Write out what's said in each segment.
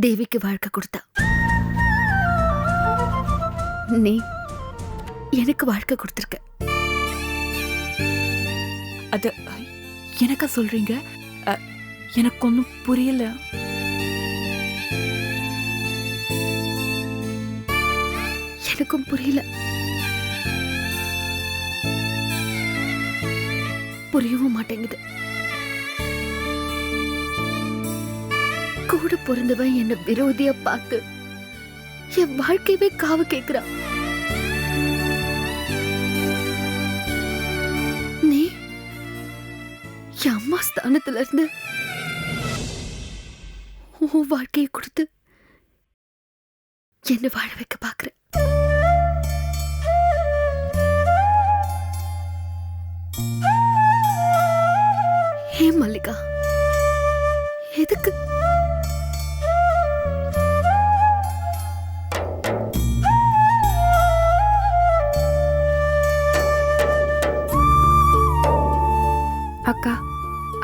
தேவிக்கு வாழ்க்கை கொடுத்தா. நீ எனக்கு வாழ்க்கை கொடுத்துருக்க. அது எனக்கா சொல்றீங்க? எனக்கு ஒன்றும் புரியல. எனக்கும் புரியல. புரியவும் மாட்டேங்குது. கூட பிறந்தவன் என்ன விரோதியா பார்த்து. என் வாழ்க்கையவே காவு கேக்குறான் நீ என் அம்மா ஸ்தானத்துல இருந்து உன் வாழ்க்கையை கொடுத்து என்ன வாழ வைக்க பாக்குற ஏன் மல்லிகா எதுக்கு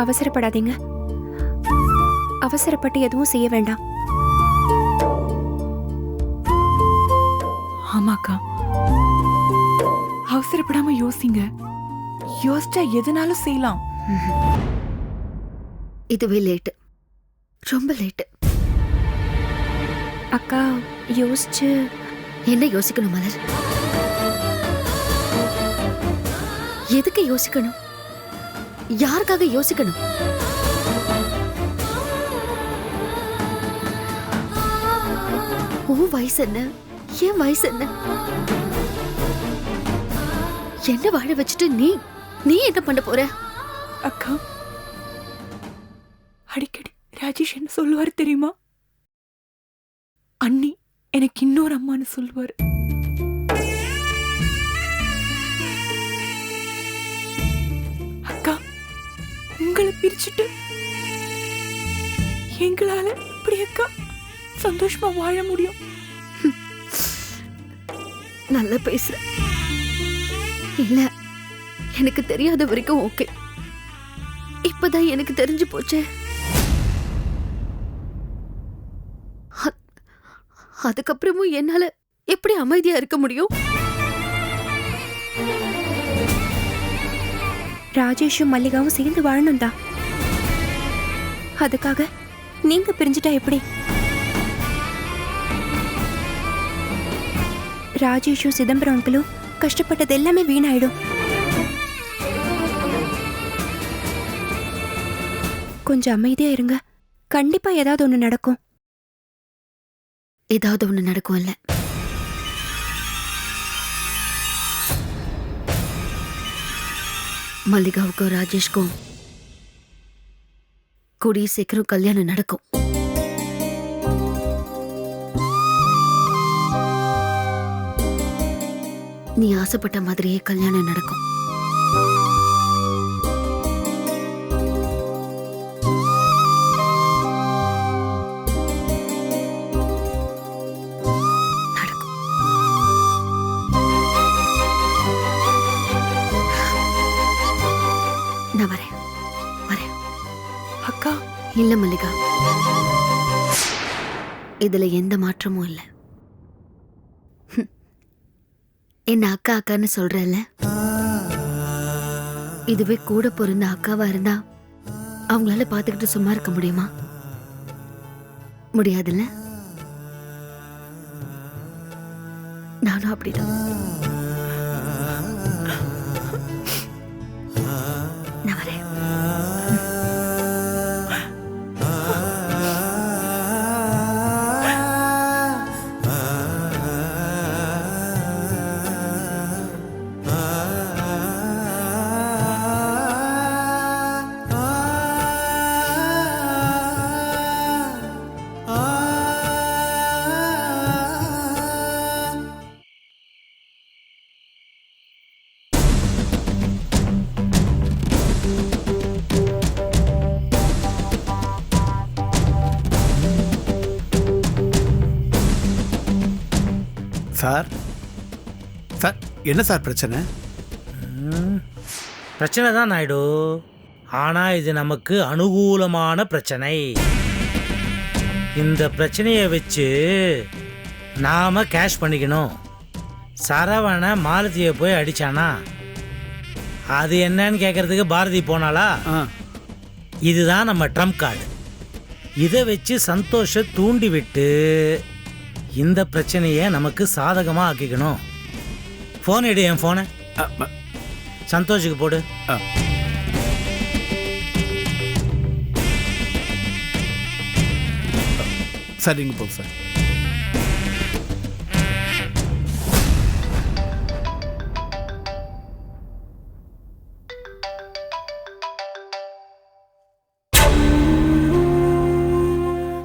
அவசரப்படாதீங்க. அவசரப்பட்டு எதுவும் செய்ய வேண்டாம். ஆமாக்கா. அவசரப்படாம யோசிங்க. யோசிச்சா எதுனாலும் செய்யலாம். இதுவே லேட்டு. ரொம்ப லேட்டு. அக்கா யோசிச்சு. என்ன யோசிக்கணும் மலர்? எதுக்கு யோசிக்கணும்? யாருக்காக யோசிக்கணும்? உன் வயசு என்ன? என் வயசு என்ன? என்ன வாழ வச்சுட்டு நீ நீ என்ன பண்ண போற? அக்கா அடிக்கடி ராஜேஷ் என்ன சொல்லுவாரு தெரியுமா? அண்ணி எனக்கு இன்னொரு அம்மான்னு சொல்லுவாரு. உங்களை பிரிச்சுட்டு எங்களால இப்படி அக்கா சந்தோஷமா வாழ முடியும். நல்லா பேசுற. இல்ல எனக்கு தெரியாத வரைக்கும் ஓகே. இப்பதான் எனக்கு தெரிஞ்சு போச்சே. அ- அதுக்கப்புறமும் என்னால எப்படி அமைதியா இருக்க முடியும்? ராஜேஷும் மல்லிகாவும் சேர்ந்து வாழணும் தான் அதுக்காக நீங்க பிரிஞ்சுட்டா எப்படி? ராஜேஷும் சிதம்பரம் அங்கிளும் கஷ்டப்பட்டது எல்லாமே வீணாயிடும். கொஞ்சம் அமைதியா இருங்க. கண்டிப்பா ஏதாவது ஒண்ணு நடக்கும். ஏதாவது ஒண்ணு நடக்கும் இல்லை மல்லிகாவுக்கும் ராஜேஷ்க்கும் கூடிய சீக்கிரம் கல்யாணம் நடக்கும் நீ ஆசைப்பட்ட மாதிரியே கல்யாணம் நடக்கும் நடக்கும் இல்ல மல்லிகா. இதுல எந்த மாற்றமும் இல்ல. என்ன அக்கா அக்கான்னு சொல்றல்ல? இதுவே கூட பிறந்த அக்காவா இருந்தா அவங்களால பாத்துக்கிட்டு சும்மா இருக்க முடியுமா? முடியாதுல்ல? நானும் அப்படிதான். சார்? சார் என்ன சார் பிரச்சனை? பிரச்சனை தான் நாயுடு. ஆனால் இது நமக்கு அனுகூலமான பிரச்சனை. இந்த பிரச்சனையை வச்சு நாம கேஷ் பண்ணிக்கணும். சரவண மாலதியை போய் அடிச்சானா? அது என்னன்னு கேட்கறதுக்கு பாரதி போனாளா? ஆ. இதுதான் நம்ம ட்ரம்ப் கார்டு. இதை வச்சு சந்தோஷ தூண்டி விட்டு இந்த பிரச்சனையை நமக்கு சாதகமாக ஆக்கிக்கணும். ஃபோன் எடு என் ஃபோனை சந்தோஷுக்கு போடு. சரிங்க போதும் சார்.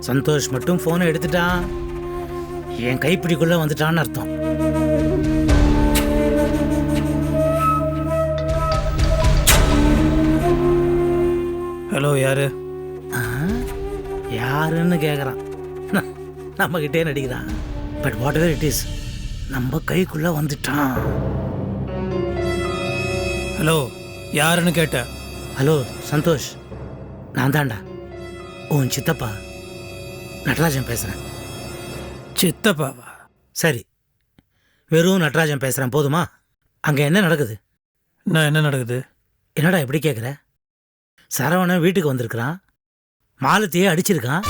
சந்தோஷ் மட்டும் ஃபோனை எடுத்துட்டான். என் கைப்பிடிக்குள்ள வந்துட்டான்னு அர்த்தம். ஹலோ யாரு? யாருன்னு கேட்குறான் நம்ம கிட்டே நடிக்கிறான். But whatever it is நம்ம கைக்குள்ள வந்துட்டான். ஹலோ யாருன்னு கேட்ட? ஹலோ சந்தோஷ். நான் தான்டா. உன் சித்தப்பா. நடராஜன் பேசுகிறேன் சித்தப்பாவா? சரி வெறும் நடராஜன் பேசுகிறேன் போதுமா? அங்கே என்ன நடக்குது? நான் என்ன நடக்குது? என்னடா எப்படி கேட்குற சரவணன் வீட்டுக்கு வந்திருக்கிறான். மாலத்தையே அடிச்சிருக்கான்.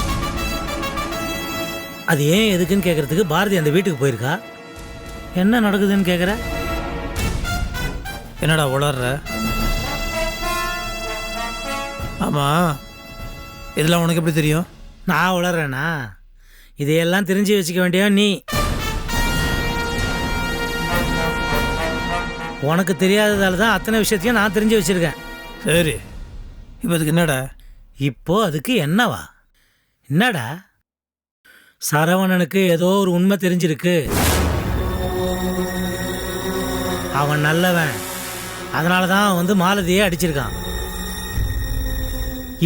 அது ஏன் எதுக்குன்னு கேட்கறதுக்கு பாரதி அந்த வீட்டுக்கு போயிருக்கா? என்ன நடக்குதுன்னு கேட்குற என்னடா உளர்ற? ஆமா இதெல்லாம் உனக்கு எப்படி தெரியும்? நான் உளறேனா இதையெல்லாம் தெரிஞ்சு வச்சுக்க வேண்டிய நீ? உனக்கு தெரியாததால தான் அத்தனை விஷயத்தையும் நான் தெரிஞ்சு வச்சிருக்கேன். சரி. இப்போ அதுக்கு என்னடா? இப்போ அதுக்கு என்னவா? என்னடா? சரவணனுக்கு ஏதோ ஒரு உண்மை தெரிஞ்சிருக்கு. அவன் நல்லவன். அதனால தான் வந்து மாலதியை அடிச்சிருக்கான்.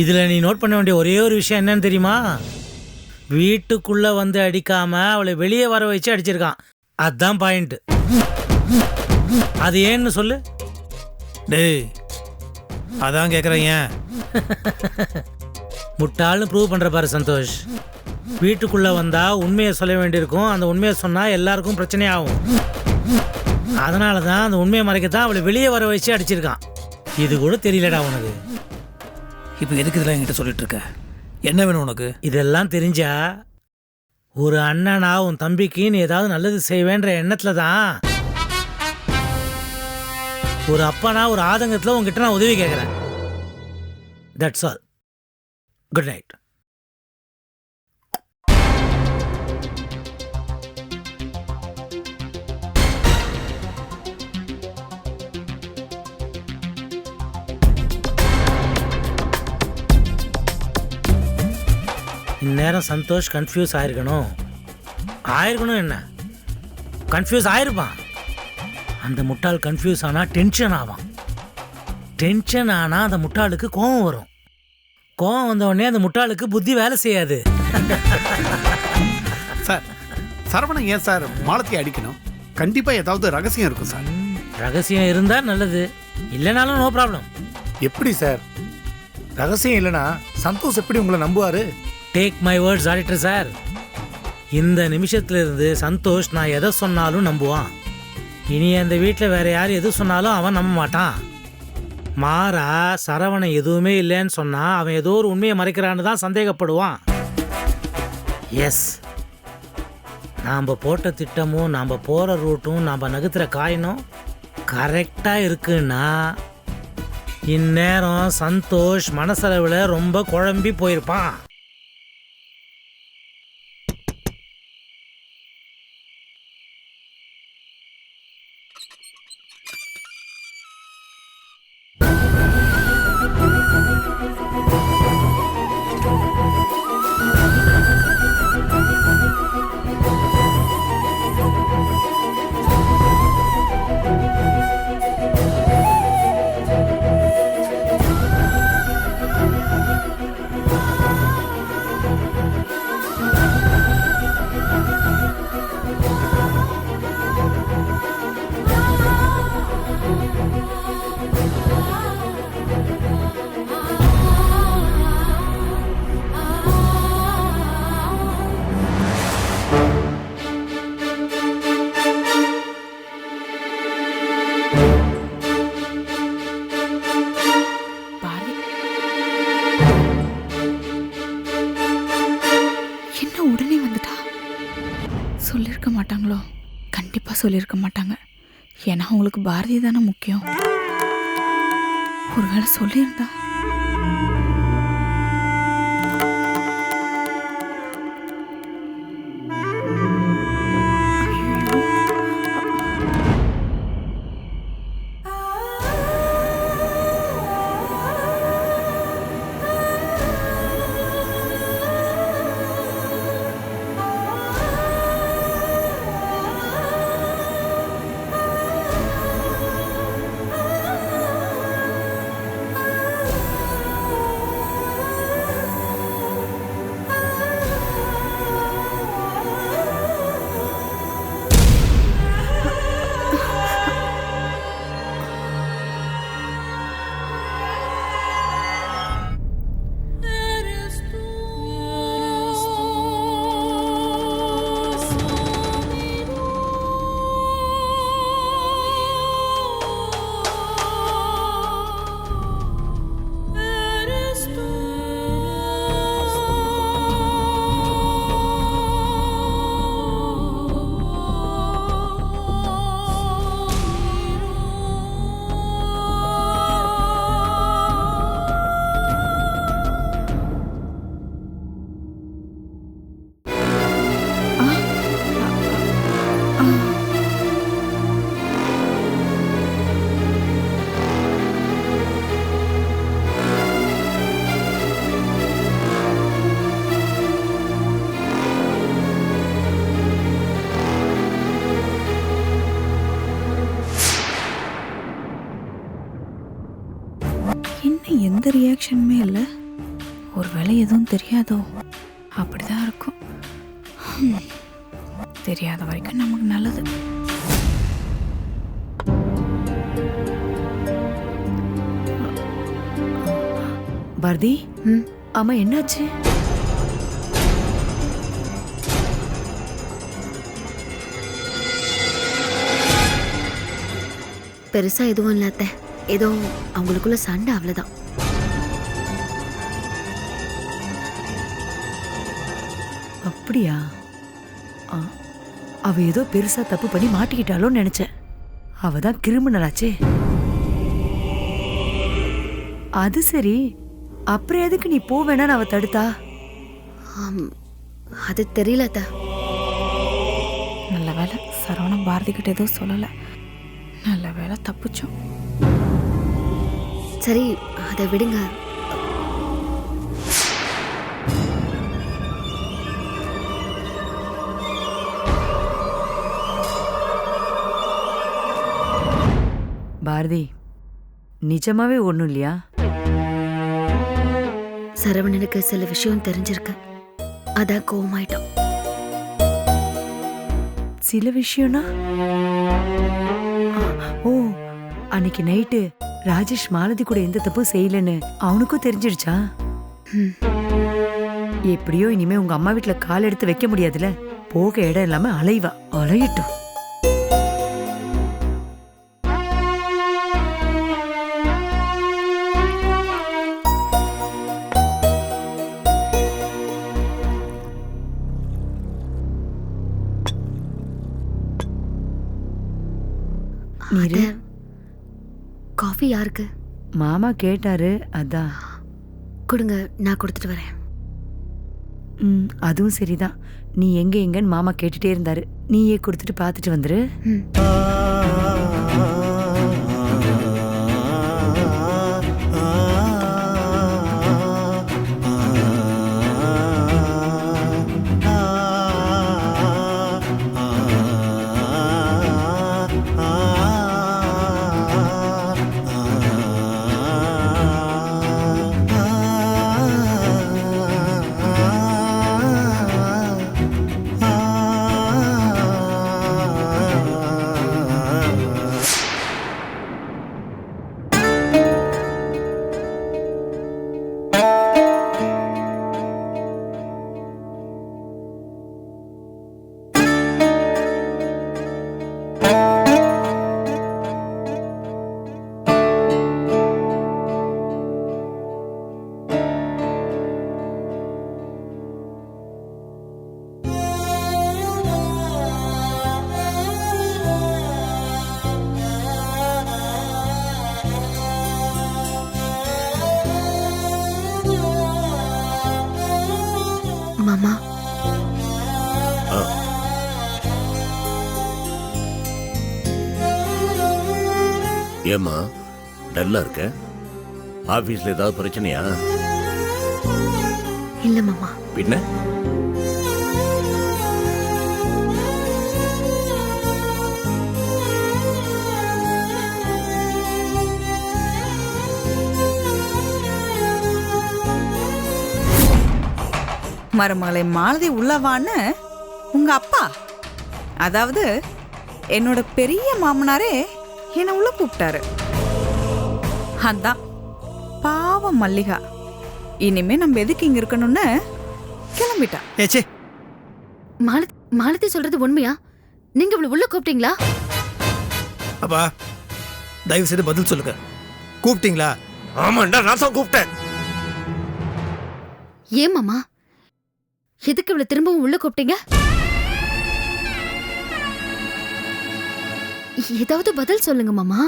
இதில் நீ நோட் பண்ண வேண்டிய ஒரே ஒரு விஷயம் என்னன்னு தெரியுமா? வீட்டுக்குள்ள வந்து அடிக்காம அவளை வெளியே வர வச்சு அடிச்சிருக்கான். அதான் பாயிண்ட் அது ஏன்னு சொல்லு. டேய் அதான் கேட்குறேன் ஏன்? முட்டாள்னு ப்ரூவ் பண்ற பாரு சந்தோஷ். வீட்டுக்குள்ள வந்தா உண்மையை சொல்ல வேண்டியிருக்கும். அந்த உண்மையை சொன்னா எல்லாருக்கும் பிரச்சனை ஆகும். அதனால தான் அந்த உண்மையை மறைக்கத்தான் அவளை வெளியே வர வச்சு அடிச்சிருக்கான். இது கூட தெரியலடா உனக்கு. இப்போ எதுக்கு இதெல்லாம் என்கிட்ட சொல்லிட்டு இருக்க? என்ன வேணும் உனக்கு? இதெல்லாம் தெரிஞ்சா ஒரு அண்ணனா உன் தம்பிக்கு நீ ஏதாவது நல்லது செய்வேன்ற எண்ணத்துல தான். ஒரு அப்பனா ஒரு ஆதங்கத்தில் உங்ககிட்ட நான் உதவி கேட்குறேன் தட்ஸ் ஆல் குட் நைட் இந்நேரம் சந்தோஷ் கன்ஃபியூஸ் ஆயிருக்கணும். ஆயிருக்கணும் என்ன? கன்ஃபியூஸ் ஆயிருப்பான். அந்த முட்டாள் கன்ஃபியூஸ் ஆனால் டென்ஷன் ஆவான். டென்ஷன் ஆனால் அந்த முட்டாளுக்கு கோபம் வரும். கோபம் வந்த உடனே அந்த முட்டாளுக்கு புத்தி வேலை செய்யாது. சார் சரவணன் ஏன் சார் மாலத்தையை அடிக்கணும்? கண்டிப்பாக ஏதாவது ரகசியம் இருக்கும் சார். ரகசியம் இருந்தால் நல்லது. இல்லைனாலும் நோ ப்ராப்ளம் எப்படி சார்? ரகசியம் இல்லைனா சந்தோஷ் எப்படி உங்களை நம்புவாரு? Take my words auditor sir இந்த நிமிஷத்துல இருந்து சந்தோஷ் நான் எதை சொன்னாலும் நம்புவான். இனி அந்த வீட்டில் வேற யார் எது சொன்னாலும் அவன் நம்ப மாட்டான். மாறா சரவணன் எதுவுமே இல்லைன்னு சொன்னால் அவன் ஏதோ ஒரு உண்மையை மறைக்கிறான்னு தான் சந்தேகப்படுவான். எஸ் நாம் போட்ட திட்டமும் நாம் போகிற ரூட்டும் நாம் நகர்த்துற காயினும் கரெக்டாக இருக்குன்னா இந்நேரம் சந்தோஷ் மனசளவில் ரொம்ப குழம்பி போயிருப்பான். சொல்லியிருக்க மாட்டாங்க. ஏன்னா அவங்களுக்கு பாரதி தானே முக்கியம். ஒருவேளை சொல்லியிருந்தா. இல்லை. ஒருவேளை எதுவும் தெரியாதோ? அப்படிதான் இருக்கும். தெரியாத வரைக்கும் நமக்கு நல்லது. பாரதி? ம். ஆமா என்னாச்சு? பெருசா எதுவும் இல்ல அத்தை ஏதோ அவங்களுக்குள்ள சண்டை அவ்வளவுதான். அப்படியா? ஆ, அவ ஏதோ பெருசா தப்பு பண்ணி மாட்டிக்கிட்டாளோன்னு நினைச்சேன். அவ தான் கிரிமினல் ஆச்சே அது சரி. அப்புறம் எதுக்கு நீ போவேணான்னு அவ தடுத்தா? ஆம், அது தெரியல நல்ல வேலை சரவணன் பாரதி கிட்ட எதுவும் சொல்லலை. நல்ல வேலை தப்பிச்சோம். சரி அதை விடுங்க. பாரதி நிஜமாவே ஒண்ணும் இல்லையா? சரவணனுக்கு சில விஷயம் தெரிஞ்சிருக்கு. அதான் கோவமாயிட்டான் சில விஷயம்னா? ஓ அன்னைக்கு நைட்டு ராஜேஷ் மாலதி கூட எந்த தப்பும் செய்யலன்னு அவனுக்கும் தெரிஞ்சிடுச்சா. எப்படியோ இனிமே உங்க அம்மா வீட்ல கால் எடுத்து வைக்க முடியாதுல. போக இடம் இல்லாம அலைவா அலையட்டும். காஃபி யாருக்கு? மாமா கேட்டாரு அதான். கொடுங்க நான் கொடுத்துட்டு வரேன். ம் அதுவும் சரிதான். நீ எங்க எங்கன்னு மாமா கேட்டுட்டே இருந்தாரு. நீயே கொடுத்துட்டு பார்த்துட்டு வந்துரு. ஏம்மா டல்லா இருக்க? ஆபீஸ்ல ஏதாவது பிரச்சனையா? இல்ல மாமா. பின்ன? மருமகளை மாலதி உள்ளவான்னு உங்க அப்பா. அதாவது என்னோட பெரிய மாமனாரே என்னை உள்ள கூப்பிட்டாரு. அதான் பாவம் மல்லிகா. இனிமே நம்ம எதுக்கு இங்க இருக்கணும்னு கிளம்பிட்டா. ஏச்சே மாலதி மாலதி சொல்றது உண்மையா? நீங்க இவ்வளவு உள்ள கூப்பிட்டீங்களா? அப்பா தயவு செய்து பதில் சொல்லுங்க. கூப்பிட்டீங்களா? ஆமாண்டா நான் தான் கூப்பிட்டேன். ஏன் மாமா? எதுக்கு இவ்வளவு திரும்பவும் உள்ள கூப்பிட்டீங்க? ஏதாவது பதில் சொல்லுங்க மாமா.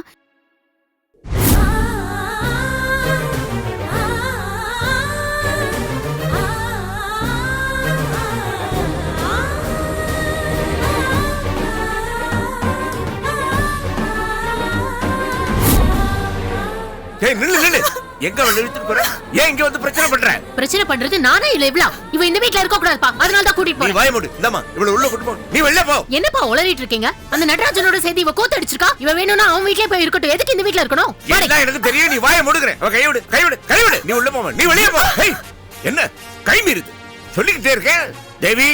ஏய் நில்லு நில்லு. எங்க வந்து இழுத்துட்டு போற? ஏன் இங்க வந்து பிரச்சனை பண்ற? பிரச்சனை பண்றது நானே இல்ல இவ்ளா. இவ இந்த வீட்ல இருக்க கூடாதுப்பா அதனால தான் கூட்டிட்டு நீ போறேன். வாய மூடு. இந்தாம்மா இவ்வளவு உள்ள கூட்டு போ. நீ வெளில போ. என்னப்பா உளறிட்டு இருக்கீங்க? அந்த நடராஜனோட சேர்த்து இவ கோத்து அடிச்சிருக்கா? இவ வேணும்னா அவன் வீட்லயே போய் இருக்கட்டும். எதுக்கு இந்த வீட்ல இருக்கணும்? வாடே. எல்லாம் எனக்கு தெரியும் நீ வாய மூடுகிற. அவ கைவிடு கைவிடு கைவிடு நீ உள்ள போமா நீ வெளிய போ. ஏய் என்ன? கை மீறுது. சொல்லிக்கிட்டே இருக்கேன் தேவி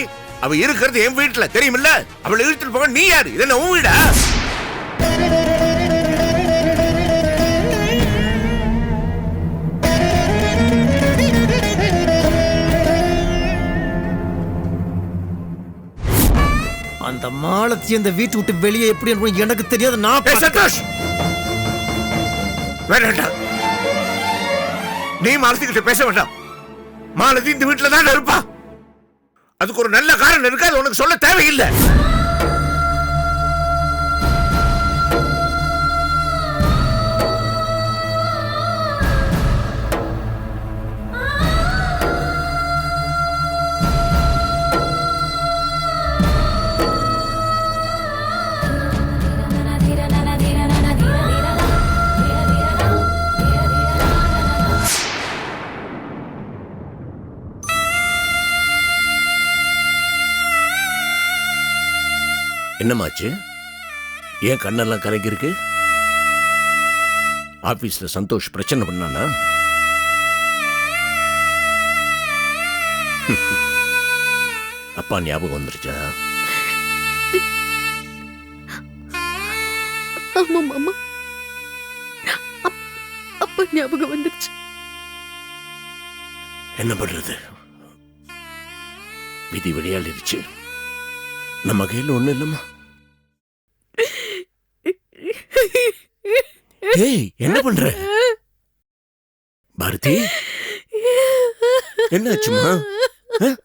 அவ இருக்கிறது என் வீட்டுல. தெரியுமில்ல? அவளை இழுத்துட்டு போக நீ யாரு? இது என்ன உன் வீடா? அந்த மாலத்தி இந்த வீட்டு விட்டு வெளியே எப்படி அனுப்பணும் எனக்கு தெரியாது. நான். சந்தோஷ்! வேண்டாம் நீ மாலத்திக்கிட்ட பேச வேண்டாம். மாலதி இந்த வீட்டுல தான் இருப்பா. அதுக்கு ஒரு நல்ல காரணம் இருக்கு அது உனக்கு சொல்ல தேவையில்லை. என்னமாச்சு? ஏன் கண்ணெல்லாம் கலங்கி இருக்கு ஆபீஸ்ல சந்தோஷ் பிரச்சனை பண்ணானா? அப்பா ஞாபகம் வந்துருச்சா? ஆமா மாமா. அப்- அப்ப ஞாபகம் வந்துருச்சு. என்ன பண்றது? விதி விளையாடிருச்சு நம்ம கையில் ஒண்ணு இல்லம்மா. ஏய் என்ன பண்ற? பாரதி? என்னாச்சுமா அஹ்?